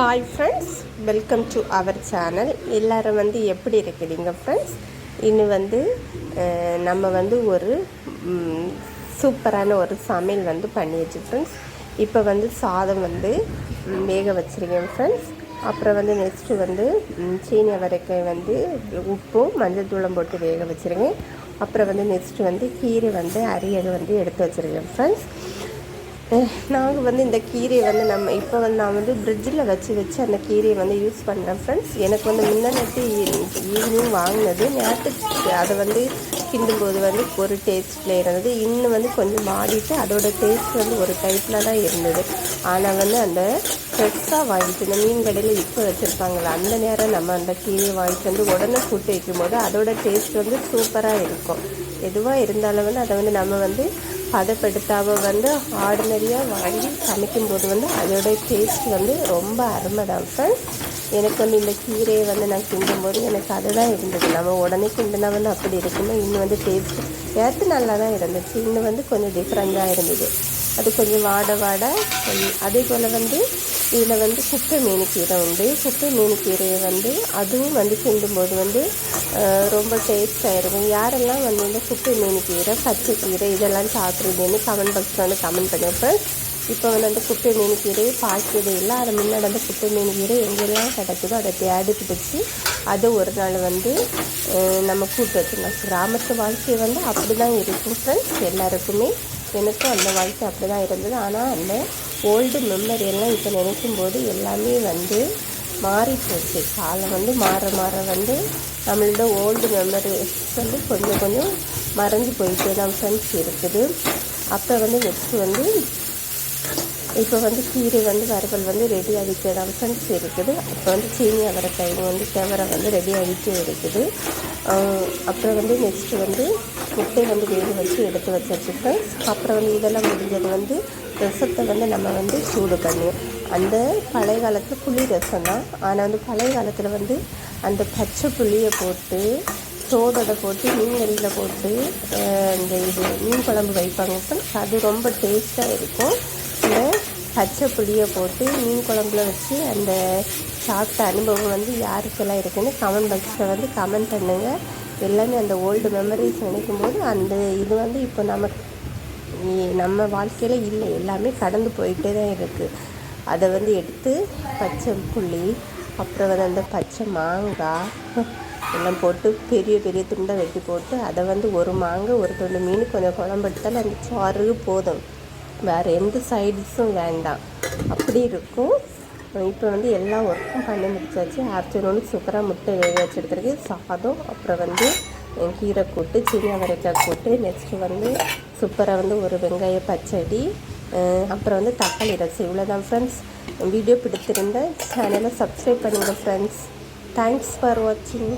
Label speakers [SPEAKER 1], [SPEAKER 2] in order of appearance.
[SPEAKER 1] Hi friends welcome to our channel எல்லோரும் வந்து எப்படி இருக்கிறீங்க ஃப்ரெண்ட்ஸ் இன்னும் வந்து நம்ம வந்து ஒரு சூப்பரான ஒரு சமையல் வந்து பண்ணியாச்சு ஃப்ரெண்ட்ஸ் இப்போ வந்து சாதம் வந்து வேக வச்சுருக்கேன் ஃப்ரெண்ட்ஸ் அப்புறம் வந்து நெக்ஸ்ட்டு வந்து சீனி அவரைக்காய் வந்து உப்பும் மஞ்சள் தூளம் போட்டு வேக வச்சுருக்கேன். அப்புறம் வந்து நெக்ஸ்ட்டு வந்து கீரை வந்து அரியக வந்து எடுத்து வச்சுருக்கேன் ஃப்ரெண்ட்ஸ் நாங்கள் வந்து இந்த கீரையை வந்து நம்ம இப்போ வந்து நான் வந்து ஃப்ரிட்ஜில் வச்சு வச்சு அந்த கீரையை வந்து யூஸ் பண்ணுறேன் ஃப்ரெண்ட்ஸ் எனக்கு வந்து முன்னாடி ஈவினிங் வாங்கினது. நேற்று அதை வந்து கிண்டும்போது வந்து ஒரு டேஸ்ட்டில் இருந்தது. இன்னும் வந்து கொஞ்சம் மாடிட்டு அதோட டேஸ்ட் வந்து ஒரு டைப்பில் தான் இருந்தது. ஆனால் வந்து அந்த ஃப்ரெஷ்ஷாக வாங்கிட்டு இந்த மீன் கடையில் இப்போ வச்சுருப்பாங்களா அந்த நேரம் நம்ம அந்த கீரையை வாங்கிட்டு வந்து உடனே கூட்டு வைக்கும்போது அதோட டேஸ்ட் வந்து சூப்பராக இருக்கும். எதுவாக இருந்தாலும் வந்து அதை வந்து நம்ம வந்து பதப்படுத்தாம வந்து ஆர்டினரியாக வாங்கி சமைக்கும்போது வந்து அதோடைய டேஸ்ட் வந்து ரொம்ப அருமை தான் ஃப்ரெண்ட்ஸ் எனக்கு வந்து இந்த கீரையை வந்து நான் கிண்டும்போது எனக்கு அதுதான் இருந்தது. நம்ம உடனே கிண்டுனா வந்து அப்படி இருக்குமோ இன்னும் வந்து டேஸ்ட் ஏற்று நல்லா தான் இருந்துச்சு. இன்னும் வந்து கொஞ்சம் டிஃப்ரெண்ட்டாக இருந்தது. அது கொஞ்சம் வாட வாட அதே போல் வந்து இதில் வந்து குப்பை மீனுக்கீரை உண்டு. குப்பை மீனுக்கீரையை வந்து அதுவும் வந்து கிண்டும்போது வந்து ரொம்ப டேஸ்ட்டாக இருக்கும். யாரெல்லாம் வந்து இந்த குப்பை மீனுக்கீரை பச்சை கீரை இதெல்லாம் சாப்பிட்றீங்கன்னு கமெண்ட் பாக்ஸில் வந்து கமெண்ட் பண்ணியிருப்பேன். இப்போ வந்து அந்த குப்பை மீனுக்கீரையை பார்க்கவே இல்லை. அதை முன்னாடி அந்த குப்பை மீனுக்கீரை எங்கெல்லாம் கிடைக்குதோ அதை தேடி பிடிச்சி அதை ஒரு நாள் வந்து நம்ம கூட்டு வச்சுருந்தோம் கிராமத்து வாழ்க்கை வந்து அப்படி தான் இருக்கும் ஃப்ரெண்ட்ஸ் எல்லாருக்குமே எனக்கும் அந்த வாழ்க்கை அப்படி தான் இருந்தது. ஆனால் அந்த ஓல்டு மெமரி எல்லாம் இப்போ நினைக்கும் போது எல்லாமே வந்து மாறி போச்சு காலம் வந்து மாற மாற வந்து நம்மளோட ஓல்டு மெமரிஸ் வந்து கொஞ்சம் கொஞ்சம் மறைஞ்சு போயிட்டே தான் ஃப்ரெண்ட்ஸ் இருக்குது. அப்போ வந்து நெக்ஸ்ட் வந்து இப்போ வந்து கீரை வந்து வறுவல் வந்து ரெடி ஆகிட்டு தான் இருக்குது. அப்போ வந்து சீனி அவரைக்காய் வந்து செவரை வந்து ரெடி ஆகிட்டு இருக்குது. அப்புறம் வந்து நெக்ஸ்ட்டு வந்து முட்டை வந்து வேக வச்சு எடுத்து வச்சுருக்கேன். அப்புறம் வந்து இதெல்லாம் முடிஞ்சது வந்து ரசத்தை வந்து நம்ம வந்து சூடு பண்ணுவோம் அந்த பழைய காலத்து புளி ரசம் தான். ஆனால் வந்து பழைய காலத்தில் வந்து அந்த பச்சை புளியை போட்டு சோதடை போட்டு மீன் கறியில் போட்டு இந்த இது மீன் குழம்பு வைப்பாங்க. அது ரொம்ப டேஸ்ட்டாக இருக்கும். பச்சை புளியை போட்டு மீன் குழம்புல வச்சு அந்த சாப்பிட்ட அனுபவம் வந்து யாருக்கெல்லாம் இருக்குன்னு கமெண்ட் பாக்ஸில் வந்து கமெண்ட் பண்ணுங்கள் எல்லாமே அந்த ஓல்டு மெமரிஸ் நினைக்கும் போது அந்த இது வந்து இப்போ நம்ம நம்ம வாழ்க்கையில் இல்லை. எல்லாமே கடந்து போயிட்டே தான் இருக்குது அதை வந்து எடுத்து பச்சை புளி அப்புறம் வந்து அந்த பச்சை மாங்காய் எல்லாம் போட்டு பெரிய பெரிய துண்டை வெட்டி போட்டு அதை வந்து ஒரு மாங்காய் ஒரு துண்டு மீன் கொஞ்சம் குழம்பு எடுத்தாலும் அந்த சாறு போதும். வேறு எந்த சைட்ஸும் வேண்டாம். அப்படி இருக்கும். இப்போ வந்து எல்லா ஒர்க்கும் பண்ணி முடிச்சாச்சு. ஆஃப்டர்நூன் சூப்பராக முட்டை வேக வச்சு எடுத்துருக்கு சாதம் அப்புறம் வந்து கீரை கூட்டு சின்ன வரைக்காய் கூட்டு. நெக்ஸ்ட்டு வந்து சூப்பராக வந்து ஒரு வெங்காய பச்சடி அப்புறம் வந்து தக்காளி ரசம். இவ்வளோதான் ஃப்ரெண்ட்ஸ் வீடியோ பிடித்திருந்த சேனலை சப்ஸ்கிரைப் பண்ணுங்கள் ஃப்ரெண்ட்ஸ் தேங்க்ஸ் ஃபார் வாட்சிங்